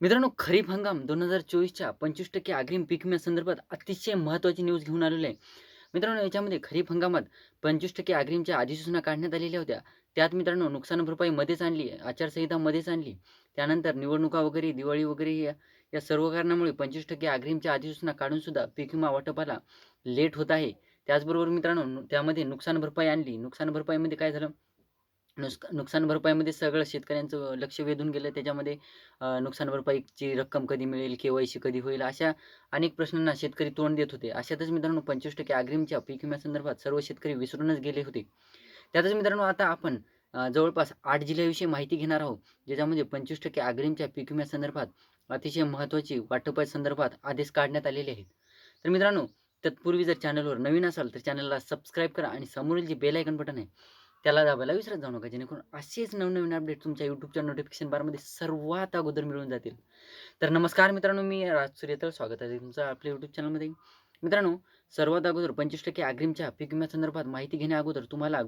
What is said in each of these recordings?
मित्रांनो खरीप हंगाम दोन हजार चोवीसच्या पंचवीस टक्के अग्रिम पीक संदर्भात अतिशय महत्त्वाची न्यूज घेऊन आलेलो आहे. मित्रांनो याच्यामध्ये खरीप हंगामात पंचवीस टक्के अग्रिमच्या अधिसूचना काढण्यात आलेल्या होत्या. त्यात मित्रांनो नुकसान भरपाई मध्येच आणली आचारसंहिता मध्येच आणली त्यानंतर निवडणुका वगैरे दिवाळी वगैरे या या सर्व कारणामुळे पंचवीस टक्के अग्रिमच्या अधिसूचना काढून सुद्धा पीक विमा वाटपाला लेट होत आहे. त्याचबरोबर मित्रांनो त्यामध्ये नुकसान भरपाई आणली. नुकसान भरपाईमध्ये काय झालं? नुसक नुकसान भरपाईमध्ये सगळं शेतकऱ्यांचं लक्ष वेधून गेलं. त्याच्यामध्ये नुकसान भरपाईची रक्कम कधी मिळेल के वाय सी कधी होईल अशा अनेक प्रश्नांना शेतकरी तोंड देत होते. अशातच मित्रांनो पंचवीस टक्के अग्रिमच्या पीक विम्यासंदर्भात सर्व शेतकरी विसरूनच गेले होते. त्यातच मित्रांनो आता आपण जवळपास आठ जिल्ह्याविषयी माहिती घेणार आहोत ज्याच्यामध्ये पंचवीस टक्के अग्रिमच्या पीक विम्यासंदर्भात अतिशय महत्त्वाची वाटपासंदर्भात आदेश काढण्यात आलेले आहेत. तर मित्रांनो तत्पूर्वी जर चॅनलवर नवीन असाल तर चॅनलला सबस्क्राईब करा आणि समोरील जे बेल आयकन बटन आहे त्याला दाबायला विसरत जाऊ नका जेणेकरून असेच नवनवीन अपडेट तुमच्या यूट्यूबच्या नोटिफिकेशन बारमध्ये सर्वात अगोदर मिळून जातील. तर नमस्कार मित्रांनो मी राज सूर्यतळ स्वागत आहे तुमचं आपल्या यूट्यूब चॅनलमध्ये मित्रांनो सर्वात अगोदर पंचवीस टक्के अग्रिमच्या पीक विम्यासंदर्भात माहिती घेण्या अगोदर तुम्हाला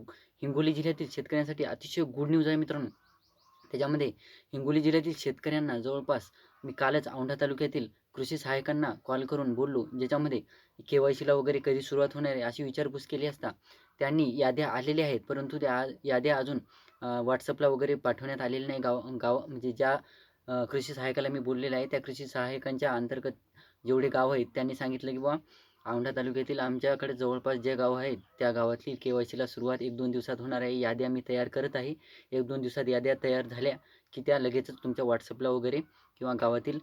हिंगोली जिल्ह्यातील शेतकऱ्यांसाठी अतिशय गुड न्यूज आहे मित्रांनो. त्याच्यामध्ये हिंगोली जिल्ह्यातील शेतकऱ्यांना जवळपास मी कालच औंढा तालुक्यातील कृषी सहाय्यकांना कॉल करून बोललो. ज्याच्यामध्ये के वाय सीला वगैरे कधी सुरुवात होणार आहे अशी विचारपूस केली असता त्यांनी याद्या आलेल्या आहेत. परंतु त्या याद्या अजून व्हॉट्सअपला वगैरे पाठवण्यात आलेल्या नाही. गाव गाव म्हणजे ज्या कृषी सहाय्यकाला मी बोललेलं आहे त्या कृषी सहाय्यकांच्या अंतर्गत जेवढे गाव आहेत त्यांनी सांगितलं की बा औंढा तालुक्यातील आमच्याकडे जवळपास जे गाव आहेत त्या गावातली के वाय सीला सुरुवात एक दोन दिवसात होणार आहे. याद्या मी तयार करत आहे. एक दोन दिवसात याद्या तयार झाल्या की त्या लगेचच तुमच्या व्हॉट्सअपला वगैरे किंवा गावातील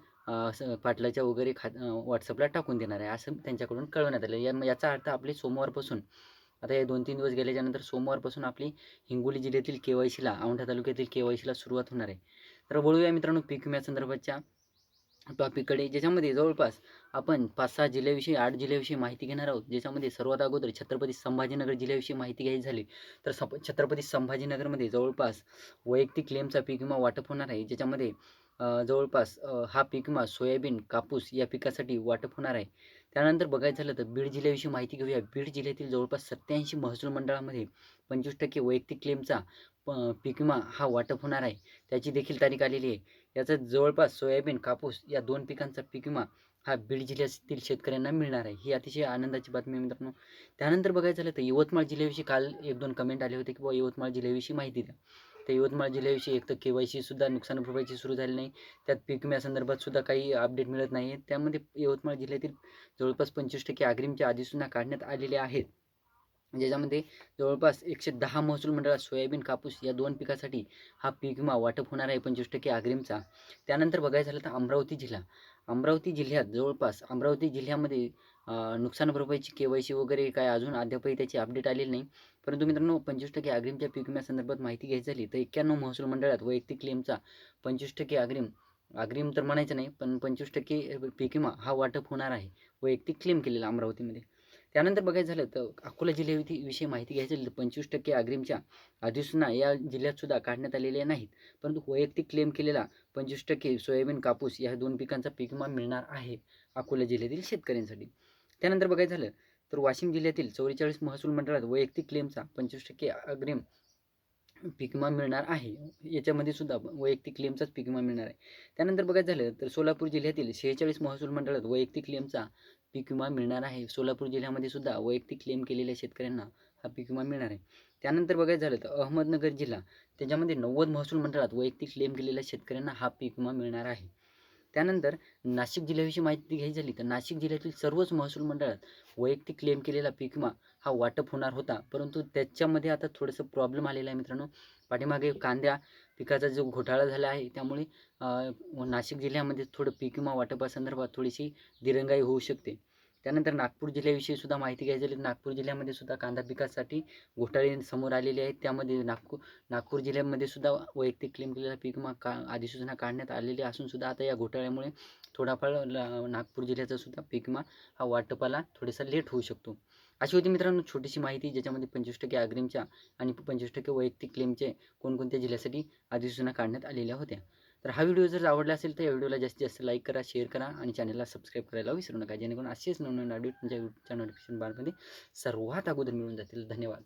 पाटलाच्या वगैरे खा व्हॉट्सअपला टाकून देणार आहे असं त्यांच्याकडून कळवण्यात आलं या याचा अर्थ आपले सोमवारपासून आता हे दोन तीन दिवस गेल्याच्यानंतर सोमवारपासून आपली हिंगोली जिल्ह्यातील के वाय सीला औंढा तालुक्यातील के वाय सीला सुरुवात होणार आहे. तर वळूया मित्रांनो पीक विम्यासंदर्भातच्या टॉपिककडे ज्याच्यामध्ये जवळपास आपण पाच सहा जिल्ह्याविषयी आठ जिल्ह्याविषयी माहिती घेणार आहोत. ज्याच्यामध्ये सर्वात अगोदर छत्रपती संभाजीनगर जिल्ह्याविषयी माहिती घ्यायची झाली तर सप छत्रपती संभाजीनगरमध्ये जवळपास वैयक्तिक क्लेमचा पीक विमा वाटप होणार आहे. ज्याच्यामध्ये जवळपास हा पीक विमा सोयाबीन कापूस या पिकासाठी वाटप होणार आहे. त्यानंतर बघायचं झालं तर बीड जिल्ह्याविषयी माहिती घेऊया. बीड जिल्ह्यातील जवळपास सत्याऐंशी महसूल मंडळामध्ये पंचवीस टक्के वैयक्तिक क्लेमचा प पीक विमा हा वाटप होणार आहे. त्याची देखील तारीख आलेली आहे. याचा जवळपास सोयाबीन कापूस या दोन पिकांचा पीक विमा हा बीड जिल्ह्यातील शेतकऱ्यांना मिळणार आहे. ही अतिशय आनंदाची बातमी आहे मित्रांनो. त्यानंतर बघायचं झालं तर यवतमाळ जिल्ह्याविषयी काल एक दोन कमेंट आले होते की बाबा यवतमाळ जिल्ह्याविषयी माहिती द्या. तर यवतमाळ जिल्ह्याविषयी एक तर के वाय सी सुद्धा नुकसान भरपाईची सुरू झाली नाही. त्यात पीक विम्यासंदर्भात सुद्धा काही अपडेट मिळत नाही. आहे त्यामध्ये यवतमाळ जिल्ह्यातील जवळपास पंचवीस टक्के अग्रिमच्या अधिसूचना काढण्यात आलेल्या आहेत. ज्याच्यामध्ये जवळपास एकशे दहा महसूल मंडळात सोयाबीन कापूस या दोन पिकासाठी हा पीक विमा वाटप होणार आहे पंचवीस टक्के अग्रिमचा. त्यानंतर बघायचं झालं तर अमरावती जिल्हा. अमरावती जिल्ह्यात जवळपास अमरावती जिल्ह्यामध्ये नुकसान भरपाईची के वाय सी वगैरे काय अजून अद्यापही त्याची अपडेट आलेली नाही. परंतु मित्रांनो पंचवीस टक्के अग्रिमच्या पीक विम्यासंदर्भात माहिती घ्यायची झाली तर एक्क्याण्णव महसूल मंडळात वैयक्तिक क्लेमचा पंचवीस टक्के अग्रिम अग्रिम तर म्हणायचं नाही पण पंचवीस टक्के पीक विमा हा वाटप होणार आहे. वैयक्तिक क्लेम केलेला अमरावतीमध्ये. त्यानंतर बघायचं झालं तर अकोला जिल्ह्याविषयी विषयी माहिती घ्यायची झाली तर पंचवीस टक्के अग्रिमच्या अधिसूचना या जिल्ह्यात सुद्धा काढण्यात आलेल्या नाहीत. परंतु वैयक्तिक क्लेम केलेला पंचवीस टक्के सोयाबीन कापूस या दोन पिकांचा पीक विमा मिळणार आहे अकोला जिल्ह्यातील शेतकऱ्यांसाठी. त्यानंतर बघायचं झालं तर वाशिम जिल्ह्यातील चौवेचाळीस महसूल मंडळात वैयक्तिक क्लेमचा पंचवीस टक्के अग्रिम पीक विमा मिळणार आहे. याच्यामध्ये सुद्धा वैयक्तिक क्लेमचाच पीक विमा मिळणार आहे. त्यानंतर बघायचं झालं तर सोलापूर जिल्ह्यातील शेहेचाळीस महसूल मंडळात वैयक्तिक क्लेमचा पीक विमा मिळणार आहे. सोलापूर जिल्ह्यामध्ये सुद्धा वैयक्तिक क्लेम केलेल्या शेतकऱ्यांना हा पीक विमा मिळणार आहे. त्यानंतर बघायचं झालं तर अहमदनगर जिल्हा त्याच्यामध्ये नव्वद महसूल मंडळात वैयक्तिक क्लेम केलेल्या शेतकऱ्यांना हा पीक विमा मिळणार आहे. त्यानंतर नाशिक जिल्ह्याविषयी माहिती घ्यायची झाली तर नाशिक जिल्ह्यातील सर्वच महसूल मंडळात वैयक्तिक क्लेम केलेला पीक विमा हा वाटप होणार होता. परंतु त्याच्यामध्ये आता थोडंसं प्रॉब्लेम आलेला आहे मित्रांनो. पाठीमागे कांद्या पिकाचा जो घोटाळा झाला आहे त्यामुळे नाशिक जिल्ह्यामध्ये थोडं पीक विमा वाटपासंदर्भात थोडीशी दिरंगाई होऊ शकते. त्यानंतर नागपूर जिल्ह्याविषयी सुद्धा माहिती घ्यायची झाली. तर नागपूर जिल्ह्यामध्ये सुद्धा कांदा पिकासाठी घोटाळे समोर आलेले आहेत. त्यामध्ये नागपूर नागपूर जिल्ह्यामध्ये सुद्धा वैयक्तिक क्लेम केलेला पीक विमा का अधिसूचना काढण्यात आलेली असून सुद्धा आता या घोटाळ्यामुळे थोडाफार ल- नागपूर जिल्ह्याचा सुद्धा पीक हा वाटपाला थोडासा लेट होऊ शकतो. अशी होती मित्रांनो छोटीशी माहिती ज्याच्यामध्ये पंचवीस टक्के अग्रिमच्या आणि पंचवीस टक्के वैयक्तिक क्लेमचे कोणकोणत्या जिल्ह्यासाठी अधिसूचना काढण्यात आलेल्या होत्या. तर हा व्हिडिओ जर आवडला असेल तर या व्हिडिओला जास्तीत जास्त लाईक करा शेअर करा आणि चॅनलला सबस्क्राईब करायला विसरू नका. जेणेकरून असेच नवनवीन अपडेट तुमच्या यूट्यूबच्या नोटिफिकेशन बारमध्ये सर्वात अगोदर मिळून जातील. धन्यवाद.